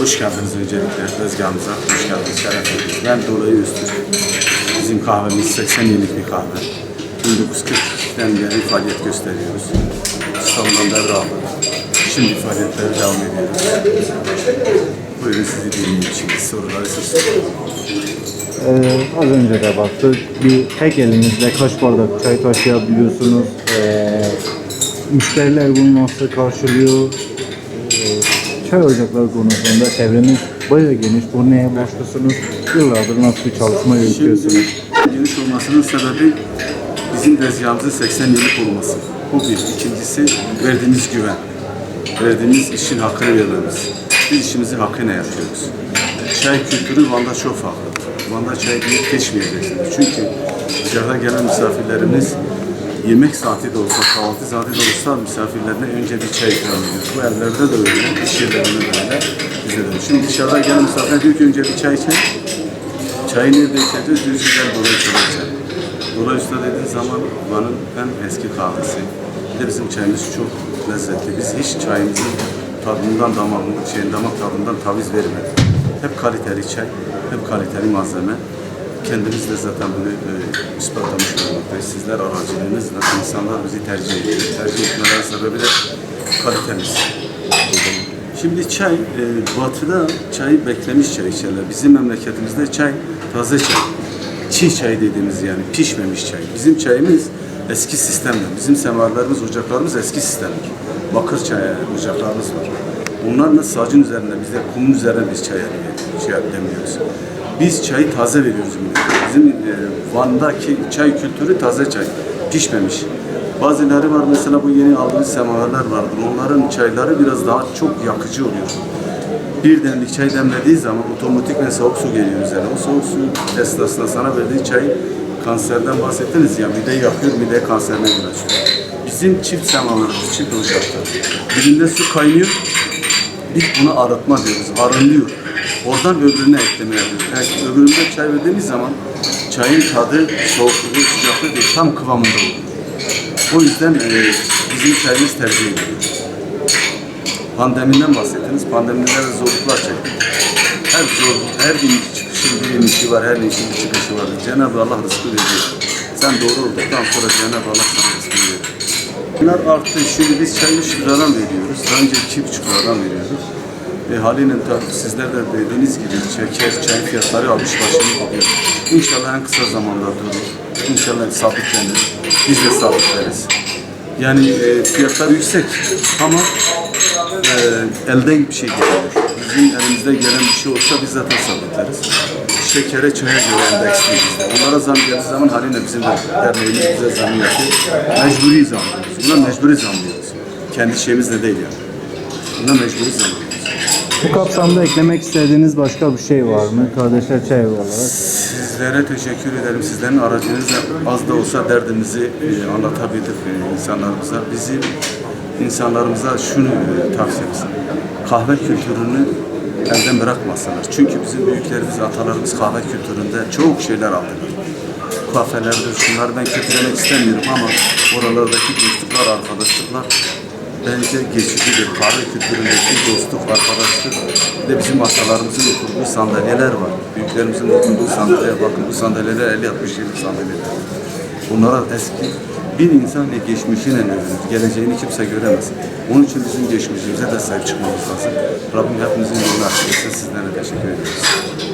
Hoş geldiniz öncelikle tezgahımıza. Hoş geldiniz, şeref. Ben Dolayı Öztürk. Bizim kahvemiz 80 yıllık bir kahve. 1942'den beri faaliyet gösteriyoruz. İstanbul'dan devraldık. Şimdi faaliyetlere devam ediyoruz. Buyurun sizi dinleyeyim şimdi. Soruları siz. Ee, az önce de baktık. Bir tek elinizle kaç bardak çay taşıyabiliyorsunuz? Ee, müşteriler bunu nasıl karşılıyor? Ee, çay ocakları konusunda çevreniz bayağı geniş. Bu neye borçlusunuz? Yıllardır nasıl bir çalışma yürütüyorsunuz? Geniş olmasının sebebi bizim tezgahımızın 80 yıllık olması. Bu bir. İkincisi verdiğimiz güven. Verdiğimiz işin hakkını vermemiz. Biz işimizi hakkıyla yapıyoruz. Çay kültürü Van'da çok farklı. Van'da çay deyip geçmeyeceksiniz. Çünkü dışarıda gelen misafirlerimiz yemek saati de olsa, kahvaltı saati de olsa misafirlerine önce bir çay ikram ediyoruz. Bu evlerde de öyle, iş yerlerinde de öyle, bizde de. Şimdi dışarıda gelen misafir diyor ki önce bir çay için, Çayı nerede içeceğiz? Düz güzel Dolayı içeceğiz. Dolayı Usta dediğin zaman Van'ın en eski kahvesi. Bir de bizim çayımız çok lezzetli. Biz hiç çayımızın tadından damağından, şeyin damak tadından taviz vermedik. Hep kaliteli çay, hep kaliteli malzeme. Kendimiz de zaten bunu e, ispatlamış olmaktayız. Sizler aracılığınızla insanlar bizi tercih ediyor. Tercih etmeleri sebebi de kalitemiz. Şimdi çay, e, batıda çayı beklemiş çay içerler. Bizim memleketimizde çay, taze çay. Çiğ çay dediğimiz yani pişmemiş çay. Bizim çayımız eski sistemde. Bizim semerlerimiz, ocaklarımız eski sistemlik. Bakır çay ocaklarımız var. Onlarla sacın üzerinde, biz de kumun üzerine biz çay şey demiyoruz. Biz çayı taze veriyoruz. Bizim e, Van'daki çay kültürü taze çay, pişmemiş. Bazıları var mesela bu yeni aldığımız semaverler vardır. Onların çayları biraz daha çok yakıcı oluyor. Bir demlik çay demlediği zaman otomatikmen soğuk su geliyor üzerine. O soğuk su esnasında sana verdiği çay kanserden bahsettiniz ya mideyi yakıyor, mide kanserine yol. Bizim çift semaverimiz, çift ocakta. Birinde su kaynıyor, biz bunu arıtma diyoruz, arınıyor. Oradan öbürüne ekleme yapıyoruz. Yani öbüründe çay verdiğimiz zaman çayın tadı, soğukluğu, sıcaklığı değil, tam kıvamında oluyor. O yüzden e, bizim çayımız tercih ediliyor. Pandemiden bahsettiniz. Pandemide de zorluklar çektik. Her zor, her gün çıkışın bir inişi var, her inişin bir çıkışı var. Cenab-ı Allah rızkı veriyor. Sen doğru olduktan sonra Cenab-ı Allah sana rızkı veriyor. Bunlar arttı. Şimdi biz çayı 3 liradan veriyoruz. Daha önce 2,5 liradan veriyorduk. E, haliyle tabii sizler de dediğiniz gibi şeker, çay fiyatları almış başını kopuyor. İnşallah en kısa zamanda durur. İnşallah sabitlenir. Biz de sabitleriz. Yani e, fiyatlar yüksek ama e, elden bir şey geliyor. Bizim elimizde gelen bir şey olsa biz zaten sabitleriz. Şekere, çaya göre endeksliyiz bizde. Onlara zam geldiği zaman haliyle bizim de derneğimiz bize zam yapıyor. Mecburi zam diyoruz. Buna mecburi zam diyoruz. Kendi şeyimizle değil yani. Buna mecburi zam diyoruz. Bu kapsamda eklemek istediğiniz başka bir şey var mı? Kardeşler çay olarak. Sizlere teşekkür ederim. Sizlerin aracınızla az da olsa derdimizi e, anlatabildik e, insanlarımıza. Bizim insanlarımıza şunu e, tavsiyemiz. Kahve kültürünü elden bırakmasınlar. Çünkü bizim büyüklerimiz, atalarımız kahve kültüründe çok şeyler aldılar. Kafelerdir, şunları ben kötülemek istemiyorum ama oralardaki dostluklar, arkadaşlıklar bence geçicidir. Kahve kültüründeki dostluk, arkadaşlık. De bizim atalarımızın oturduğu sandalyeler var. Büyüklerimizin oturduğu sandalye, bakın bu sandalyeler 50-60 yıllık sandalyeler. Bunlara eski bir insan ne geçmişiyle övünür. Geleceğini kimse göremez. Onun için bizim geçmişimize de sahip çıkmamız lazım. Rabbim hepimizin yolunu açık etsin. Sizlere teşekkür ederim.